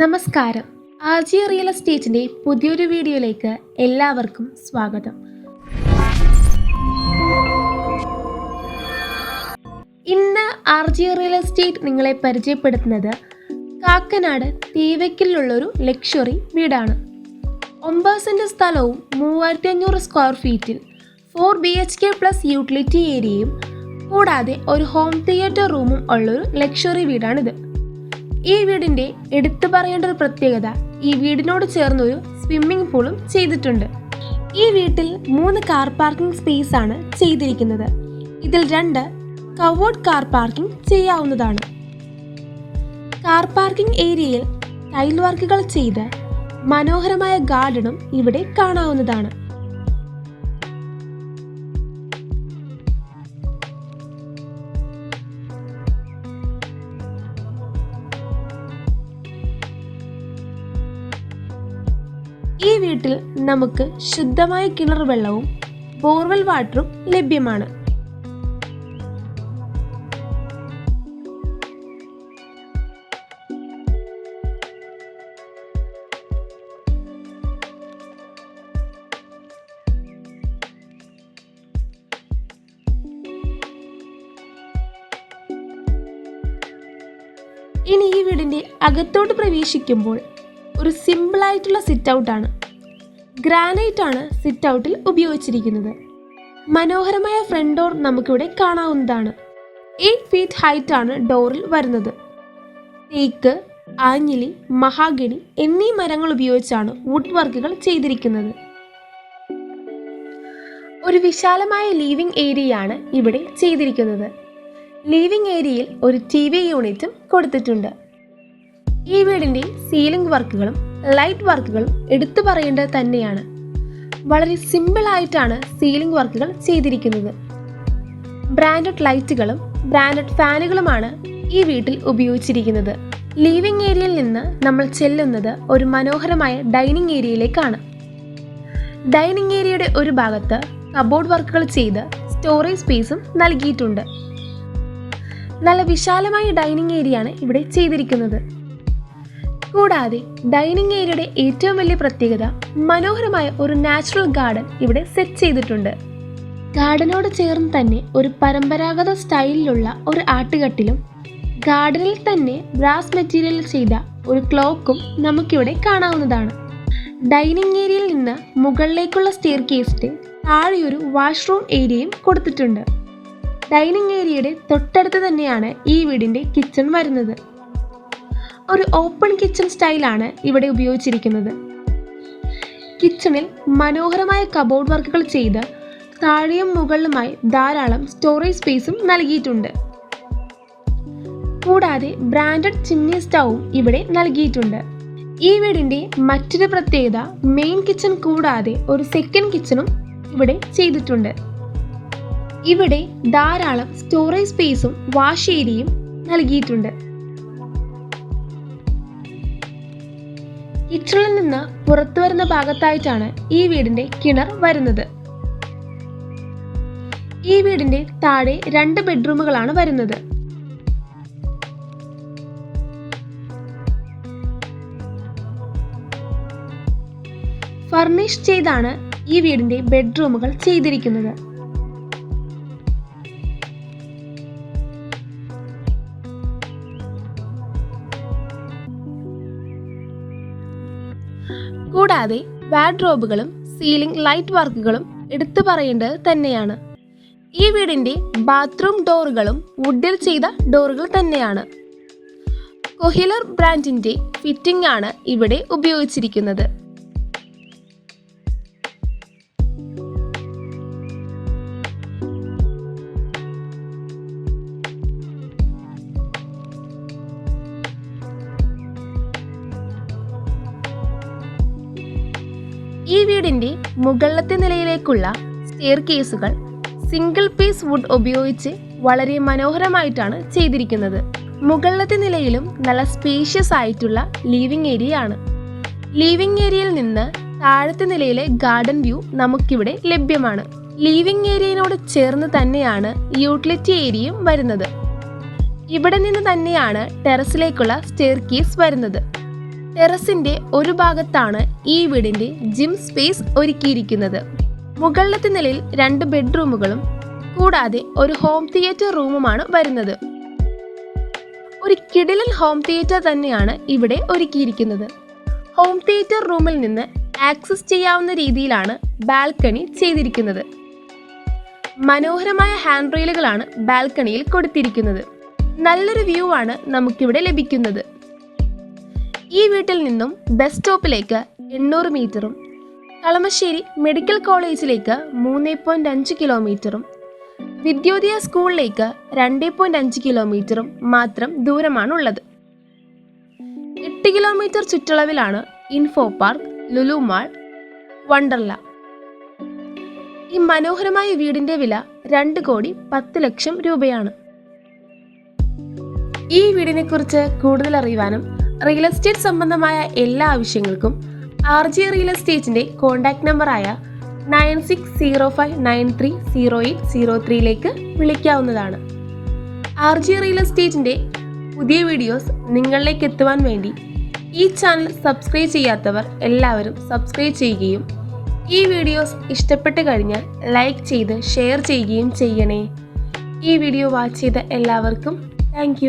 നമസ്കാരം. ആജി റിയൽ എസ്റ്റേറ്റിന്റെ പുതിയൊരു വീഡിയോയിലേക്ക് എല്ലാവർക്കും സ്വാഗതം. ഇന്ന് ആർജി റിയൽ എസ്റ്റേറ്റ് നിങ്ങളെ പരിചയപ്പെടുത്തുന്നത് കാക്കനാട് തീവയ്ക്കലിലുള്ളൊരു ലക്ഷറി വീടാണ്. ഒമ്പത് സെന്റ് സ്ഥലവും മൂവായിരത്തി അഞ്ഞൂറ് സ്ക്വയർ ഫീറ്റിൽ four B H K plus utility ഏരിയയും കൂടാതെ ഒരു ഹോം തിയേറ്റർ റൂമും ഉള്ളൊരു ലക്ഷറി വീടാണിത്. ഈ വീടിന്റെ എടുത്തു പറയേണ്ട ഒരു പ്രത്യേകത ഈ വീടിനോട് ചേർന്നൊരു സ്വിമ്മിംഗ് പൂളും ചെയ്തിട്ടുണ്ട്. ഈ വീട്ടിൽ മൂന്ന് കാർ പാർക്കിംഗ് സ്പേസ് ആണ് ചെയ്തിരിക്കുന്നത്. ഇതിൽ രണ്ട് കവേർഡ് കാർ പാർക്കിംഗ് ചെയ്യാവുന്നതാണ്. കാർ പാർക്കിംഗ് ഏരിയയിൽ ടൈൽ വർക്കുകൾ ചെയ്ത് മനോഹരമായ ഗാർഡനും ഇവിടെ കാണാവുന്നതാണ്. ഈ വീട്ടിൽ നമുക്ക് ശുദ്ധമായ കിണർ വെള്ളവും ബോർവെൽ വാട്ടറും ലഭ്യമാണ്. ഇനി ഈ വീടിന്റെ അകത്തോട്ട് പ്രവേശിക്കുമ്പോൾ ഒരു സിമ്പിളായിട്ടുള്ള സിറ്റ് ഔട്ടാണ് ഗ്രാനൈറ്റ് ആണ്. സിറ്റ് ഔട്ടിൽ ഉപയോഗിച്ചിരിക്കുന്നത്. മനോഹരമായ ഫ്രണ്ട് ഡോർ നമുക്കിവിടെ കാണാവുന്നതാണ്. എയ്റ്റ് ഫീറ്റ് ഹൈറ്റ് ആണ് ഡോറിൽ വരുന്നത്. തേക്ക് ആഞ്ഞിലി മഹാഗണി എന്നീ മരങ്ങൾ ഉപയോഗിച്ചാണ് വുഡ് വർക്കുകൾ ചെയ്തിരിക്കുന്നത്. ഒരു വിശാലമായ ലീവിംഗ് ആണ് ഇവിടെ ചെയ്തിരിക്കുന്നത്. ലീവിംഗ് ഏരിയയിൽ ഒരു ടി വി യൂണിറ്റും കൊടുത്തിട്ടുണ്ട്. ഈ വീടിന്റെ സീലിംഗ് വർക്കുകളും ലൈറ്റ് വർക്കുകളും എടുത്തു പറയേണ്ടത് തന്നെയാണ്. വളരെ സിമ്പിൾ ആയിട്ടാണ് സീലിംഗ് വർക്കുകൾ ചെയ്തിരിക്കുന്നത്. ബ്രാൻഡഡ് ലൈറ്റുകളും ബ്രാൻഡഡ് ഫാനുകളുമാണ് ഈ വീട്ടിൽ ഉപയോഗിച്ചിരിക്കുന്നത്. ലിവിംഗ് ഏരിയയിൽ നിന്ന് നമ്മൾ ചെല്ലുന്നത് ഒരു മനോഹരമായ ഡൈനിങ് ഏരിയയിലേക്കാണ് ഡൈനിങ് ഏരിയയുടെ ഒരു ഭാഗത്ത് കബോർഡ് വർക്കുകൾ ചെയ്ത് സ്റ്റോറേജ് സ്പേസും നൽകിയിട്ടുണ്ട്. നല്ല വിശാലമായ ഡൈനിങ് ഏരിയയാണ് ഇവിടെ ചെയ്തിരിക്കുന്നത്. കൂടാതെ ഡൈനിങ് ഏരിയയുടെ ഏറ്റവും വലിയ പ്രത്യേകത മനോഹരമായ ഒരു നാച്ചുറൽ ഗാർഡൻ ഇവിടെ സെറ്റ് ചെയ്തിട്ടുണ്ട്. ഗാർഡനോട് ചേർന്ന് തന്നെ ഒരു പരമ്പരാഗത സ്റ്റൈലിലുള്ള ഒരു ആട്ടുകട്ടിലും ഗാർഡനിൽ തന്നെ ബ്രാസ് മെറ്റീരിയൽ ചെയ്ത ഒരു ക്ലോക്കും നമുക്കിവിടെ കാണാവുന്നതാണ്. ഡൈനിങ് ഏരിയയിൽ നിന്ന് മുകളിലേക്കുള്ള സ്റ്റെയർ കേസിന്റെ താഴെയൊരു വാഷ്റൂം ഏരിയയും കൊടുത്തിട്ടുണ്ട്. ഡൈനിങ് ഏരിയയുടെ തൊട്ടടുത്ത് തന്നെയാണ് ഈ വീടിന്റെ കിച്ചൺ വരുന്നത്. ഒരു ഓപ്പൺ കിച്ചൺ സ്റ്റൈലാണ് ഇവിടെ ഉപയോഗിച്ചിരിക്കുന്നത്. കിച്ചണിൽ മനോഹരമായ കബോർഡ് വർക്കുകൾ ചെയ്ത് താഴെയും മുകളിലുമായി ധാരാളം സ്റ്റോറേജ് സ്പേസും നൽകിയിട്ടുണ്ട്. കൂടാതെ ബ്രാൻഡഡ് ചിമ്നി സ്റ്റൗവും ഇവിടെ നൽകിയിട്ടുണ്ട്. ഈ വീടിന്റെ മറ്റൊരു പ്രത്യേകത മെയിൻ കിച്ചൺ കൂടാതെ ഒരു സെക്കൻഡ് കിച്ചണും ഇവിടെ ചെയ്തിട്ടുണ്ട്. ഇവിടെ ധാരാളം സ്റ്റോറേജ് സ്പേസും വാഷ് ഏരിയയും നൽകിയിട്ടുണ്ട്. കിച്ചണിൽ നിന്ന് പുറത്തു വരുന്ന ഭാഗത്തായിട്ടാണ് ഈ വീടിന്റെ കിണർ വരുന്നത്. ഈ വീടിന്റെ താഴെ രണ്ട് ബെഡ്റൂമുകളാണ് വരുന്നത്. ഫർണിഷ് ചെയ്താണ് ഈ വീടിന്റെ ബെഡ്റൂമുകൾ ചെയ്തിരിക്കുന്നത്. കൂടാതെ വാഡ്രോബുകളും സീലിംഗ് ലൈറ്റ് വർക്കുകളും എടുത്തു പറയേണ്ടത് തന്നെയാണ്. ഈ വീടിന്റെ ബാത്റൂം ഡോറുകളും വുഡിൽ ചെയ്ത ഡോറുകൾ തന്നെയാണ്. കൊഹിലർ ബ്രാൻഡിന്റെ ഫിറ്റിംഗ് ആണ് ഇവിടെ ഉപയോഗിച്ചിരിക്കുന്നത്. ഈ വീടിന്റെ മുകളിലത്തെ നിലയിലേക്കുള്ള സ്റ്റെയർ കേസുകൾ സിംഗിൾ പീസ് വുഡ് ഉപയോഗിച്ച് വളരെ മനോഹരമായിട്ടാണ് ചെയ്തിരിക്കുന്നത്. മുകളിലത്തെ നിലയിലും നല്ല സ്പേഷ്യസ് ആയിട്ടുള്ള ലീവിംഗ് ഏരിയ ആണ്. ലീവിംഗ് ഏരിയയിൽ നിന്ന് താഴത്തെ നിലയിലെ ഗാർഡൻ വ്യൂ നമുക്കിവിടെ ലഭ്യമാണ്. ലീവിംഗ് ഏരിയയോട് ചേർന്ന് തന്നെയാണ് യൂട്ടിലിറ്റി ഏരിയയും വരുന്നത്. ഇവിടെ നിന്ന് തന്നെയാണ് ടെറസിലേക്കുള്ള സ്റ്റെയർ കേസ് വരുന്നത്. ടെറസിന്റെ ഒരു ഭാഗത്താണ് ഈ വീടിന്റെ ജിം സ്പേസ് ഒരുക്കിയിരിക്കുന്നത്. മുകളിലത്തെ നിലയിൽ രണ്ട് ബെഡ്റൂമുകളും കൂടാതെ ഒരു ഹോം തിയേറ്റർ റൂമുമാണ് വരുന്നത്. ഒരു കിടിലൻ ഹോം തിയേറ്റർ തന്നെയാണ് ഇവിടെ ഒരുക്കിയിരിക്കുന്നത്. ഹോം തിയേറ്റർ റൂമിൽ നിന്ന് ആക്സസ് ചെയ്യാവുന്ന രീതിയിലാണ് ബാൽക്കണി ചെയ്തിരിക്കുന്നത്. മനോഹരമായ ഹാൻഡ് റെയിലുകളാണ് ബാൽക്കണിയിൽ കൊടുത്തിരിക്കുന്നത്. നല്ലൊരു വ്യൂ ആണ് നമുക്കിവിടെ ലഭിക്കുന്നത്. ഈ വീട്ടിൽ നിന്നും ബസ് സ്റ്റോപ്പിലേക്ക് എണ്ണൂറ് മീറ്ററും കളമശ്ശേരി മെഡിക്കൽ കോളേജിലേക്ക് മൂന്ന് പോയിന്റ് അഞ്ച് കിലോമീറ്ററും വിദ്യോദയ സ്കൂളിലേക്ക് രണ്ട് പോയിന്റ് അഞ്ച് കിലോമീറ്ററും മാത്രം ദൂരമാണുള്ളത്. എട്ട് kilometre ചുറ്റളവിലാണ് info park Lulu mall Wonderla. ഈ മനോഹരമായ വീടിന്റെ വില രണ്ട് കോടി പത്ത് ലക്ഷം രൂപയാണ്. ഈ വീടിനെ കുറിച്ച് കൂടുതൽ അറിയുവാനും റിയൽ എസ്റ്റേറ്റ് സംബന്ധമായ എല്ലാ ആവശ്യങ്ങൾക്കും ആർ ജി റിയൽ എസ്റ്റേറ്റിന്റെ കോൺടാക്ട് നമ്പറായ nine six zero five nine three zero eight zero ത്രീയിലേക്ക് വിളിക്കാവുന്നതാണ്. ആർ ജി റിയൽ എസ്റ്റേറ്റിന്റെ പുതിയ വീഡിയോസ് നിങ്ങളിലേക്ക് എത്തുവാൻ വേണ്ടി ഈ ചാനൽ സബ്സ്ക്രൈബ് ചെയ്യാത്തവർ എല്ലാവരും സബ്സ്ക്രൈബ് ചെയ്യുകയും ഈ വീഡിയോസ് ഇഷ്ടപ്പെട്ട് കഴിഞ്ഞാൽ ലൈക്ക് ചെയ്ത് ഷെയർ ചെയ്യുകയും ചെയ്യണേ. ഈ വീഡിയോ വാച്ച് ചെയ്ത എല്ലാവർക്കും താങ്ക്